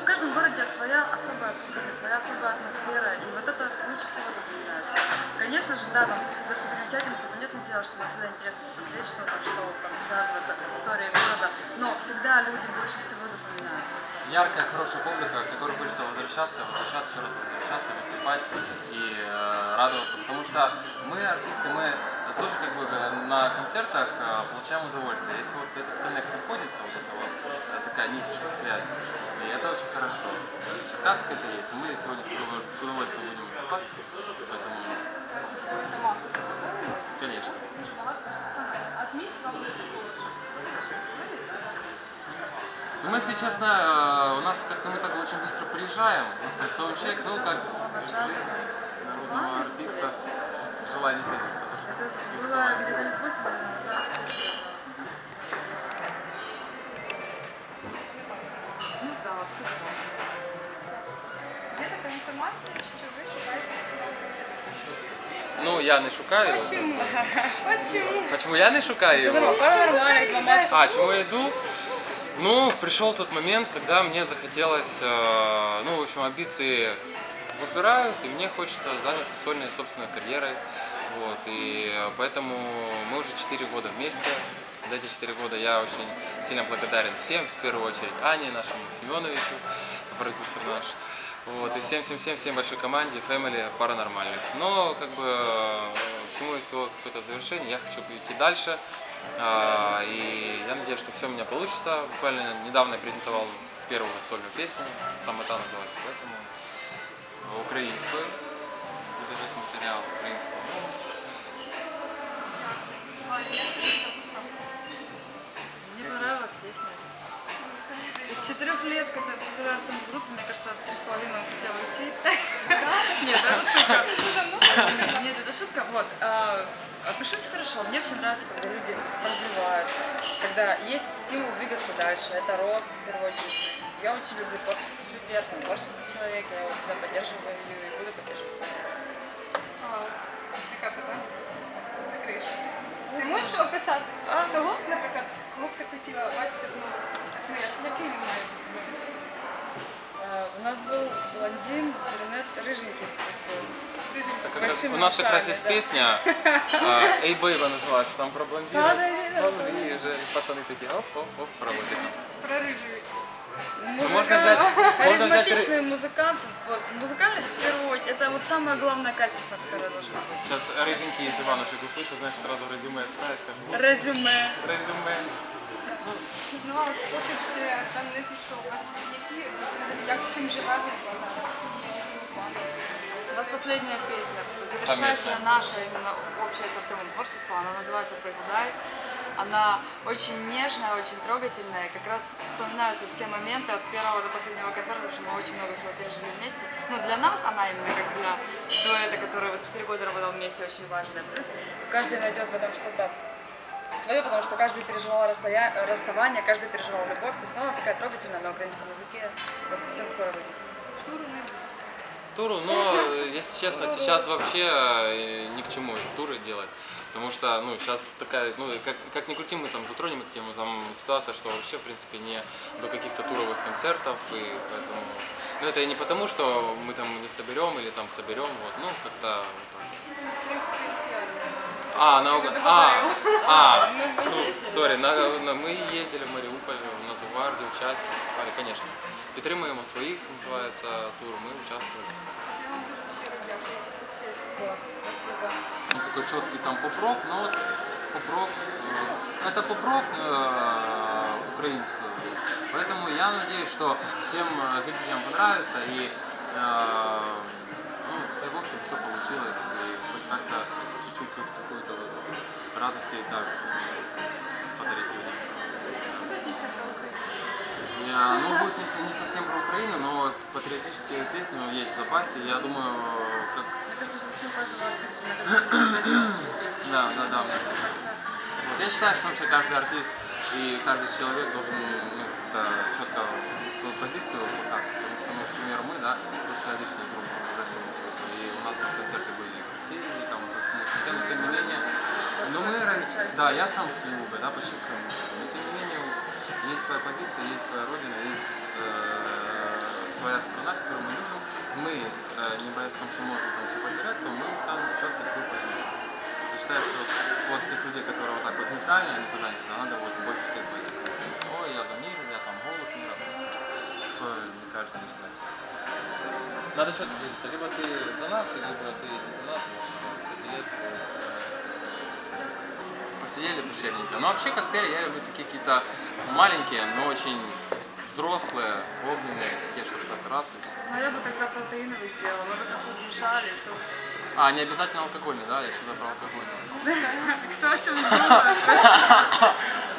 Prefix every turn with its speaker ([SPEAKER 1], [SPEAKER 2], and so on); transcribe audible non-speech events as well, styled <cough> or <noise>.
[SPEAKER 1] в каждом городе своя особая культура, своя особая атмосфера, и вот это лучше всего запоминается. Конечно же, да, там достопримечательности, понятное дело, что нам всегда интересно посмотреть что-то, что там связывает с историей города, но всегда люди больше всего запоминаются.
[SPEAKER 2] Яркая, хорошая публика, к которой хочется возвращаться, возвращаться, еще раз возвращаться, выступать и э, радоваться. Потому что мы, артисты, мы тоже как бы э, на концертах э, получаем удовольствие. Если вот этот коннект находится, вот это вот э, такая ниточка, связь, и это очень хорошо. В Черкасах это есть. Мы сегодня с удовольствием, будем выступать, поэтому, конечно. Ну, мы, если честно, у нас как-то мы так очень быстро приезжаем, у нас там саундчек, ну, как народного артиста, желание артиста.
[SPEAKER 1] Это было где-то лет 8 назад. Ну да, в Казани.
[SPEAKER 3] Є така інформація, що ви шукаєте конкурси.
[SPEAKER 2] Ну, я не шукаю.
[SPEAKER 3] Почему? Почему?
[SPEAKER 2] Почему я не шукаю его?
[SPEAKER 1] Паранормальный, ломать.
[SPEAKER 2] А, чему я иду? Ну, пришел тот момент, когда мне захотелось, э, ну, в общем, амбиции выпирают, и мне хочется заняться сольной собственной карьерой. Вот, и поэтому мы уже 4 года вместе. За эти 4 года я очень сильно благодарен всем, в первую очередь Ане, нашему Семеновичу, продюсер наш. Вот, и всем-всем-всем-всем большой команде, Family, паранормальных. Но, как бы, всему и всего какое-то завершение, я хочу идти дальше. А, И я надеюсь, что все у меня получится. Буквально недавно я презентовал первую сольную песню, самота называется, поэтому украинскую. Буде весь матеріал українською мовою.
[SPEAKER 3] Я щось записала.
[SPEAKER 1] Мне понравилась песня. Из четырех лет, которые которые Артем в группе, мне кажется, три с половиной он хотел уйти. Нет, это шутка. <laughs>
[SPEAKER 3] Ну,
[SPEAKER 1] Нет, это шутка. Вот. а, Отношусь хорошо. Мне вообще нравится, когда люди развиваются, когда есть стимул двигаться дальше. Это рост, в первую очередь. Я очень люблю творческих людей, Артем творческий человек, я его всегда поддерживаю и буду поддерживать.
[SPEAKER 3] А, от таке питання. Закриєш. Ти можеш описати
[SPEAKER 1] А.
[SPEAKER 3] того, наприклад, кого б ти хотіла бачити в новому списках? Ну, як- який він має бути?
[SPEAKER 1] А, У нас был блондин, брюнет, рыженький. то есть был.
[SPEAKER 2] Так
[SPEAKER 1] С
[SPEAKER 2] как-
[SPEAKER 1] большими
[SPEAKER 2] у нас как раз
[SPEAKER 1] ушами,
[SPEAKER 2] есть
[SPEAKER 1] да.
[SPEAKER 2] песня а, Эй <laughs> Бэйба называется, там про блондина.
[SPEAKER 1] Да, да, да, да.
[SPEAKER 2] Там и же пацаны такие оп-оп-оп, паровозиком.
[SPEAKER 3] Про рижий.
[SPEAKER 2] Ну, можно взять, можно взять ры-
[SPEAKER 1] Харизматичный музыкант. Вот, музыкальность в первую очередь, это вот самое главное качество, которое должно быть.
[SPEAKER 2] Сейчас рыженький из Иванушек услышат, значит сразу резюме отправить, скажу. вот,
[SPEAKER 1] Резюме.
[SPEAKER 2] Резюме.
[SPEAKER 3] Ну, а от поки ще там не пішов, а які, взагалі, як чим живе група зараз? Є якими плани?
[SPEAKER 1] У нас последняя песня, завершающая
[SPEAKER 2] Совместная.
[SPEAKER 1] наше именно общее с Артемом творчество, она называется «Прогадай». Она очень нежная, очень трогательная, как раз вспоминаются все моменты от первого до последнего концерта, потому что мы очень много всего пережили вместе. Ну, для нас она именно как для дуэта, который вот 4 года работал вместе, очень важная. Плюс каждый найдет в этом что-то свое, потому что каждый переживал расстоя- расставание, каждый переживал любовь. То есть ну, она такая трогательная на украинском языке. Вот совсем скоро выйдет
[SPEAKER 3] Туру не буде.
[SPEAKER 2] Туру, но, э, если честно, сейчас вообще э, ни к чему туры делать. Потому что, ну, сейчас такая, ну, как, как ни крути, мы там затронем эту тему, там ситуация, что вообще, в принципе, не до каких-то туровых концертов, и поэтому... Ну, это не потому, что мы там не соберем или там соберем, вот, ну, как-то вот так.
[SPEAKER 3] Три українські армії.
[SPEAKER 2] А, на,
[SPEAKER 3] Я
[SPEAKER 2] Уга-
[SPEAKER 3] не
[SPEAKER 2] а,
[SPEAKER 3] добавляю.
[SPEAKER 2] а,
[SPEAKER 1] Мы <laughs>
[SPEAKER 2] ну,
[SPEAKER 1] ездили.
[SPEAKER 2] сори, на, на, мы ездили в Мариуполь, на Загвардию, участие, выступали, конечно. Підтримуємо своїх, називається тур, ми участвовали.
[SPEAKER 3] Я вам дуже щиро дякую за це честь.
[SPEAKER 1] Класс, спасибо.
[SPEAKER 2] Он такой четкий там поп-рок, но вот поп-рок, э, это поп-рок э, украинскую. Поэтому я надеюсь, что всем э, зрителям понравится и, э, ну, да, в общем, все получилось и хоть как-то чуть-чуть как какую-то вот радости да, подарить людям. ну, будет не, не совсем про Украину, но вот патриотические песни есть в запасе. Я думаю, как
[SPEAKER 1] Мне кажется, что артиста. <clears throat>
[SPEAKER 2] Да, да, да. Вот я считаю, что вообще каждый артист и каждый человек должен ну, четко свою позицию показывать. Потому что, ну, например, мы, да, большому счету, и у нас там концерты были в России, и там по всему но тем не менее, но мы, да, я сам с юга, да, почти в Крыму, есть своя позиция, есть своя родина, есть э, своя страна, которую мы любим, мы, э, не боясь того, что можем там все потерять, то мы скажем четко свою позицию. Я считаю, что вот тех людей, которые вот так вот нейтральные, они туда не сюда, надо вот больше всех бояться. Ой, я за мир, я там голубь мира. Такое, мне кажется, не так. Надо четко говориться, либо ты за нас, либо ты не за нас, Посидели душевненько. Но вообще коктейли я люблю такие какие-то маленькие, но очень взрослые, огненные, такие, чтобы так раз и всё.
[SPEAKER 1] Но я бы тогда протеиновый сделала. Мы бы это все смешали, чтобы...
[SPEAKER 2] А, не обязательно алкогольный, да? Я что-то про алкогольный. <laughs>
[SPEAKER 1] Кто о чем думает? <laughs>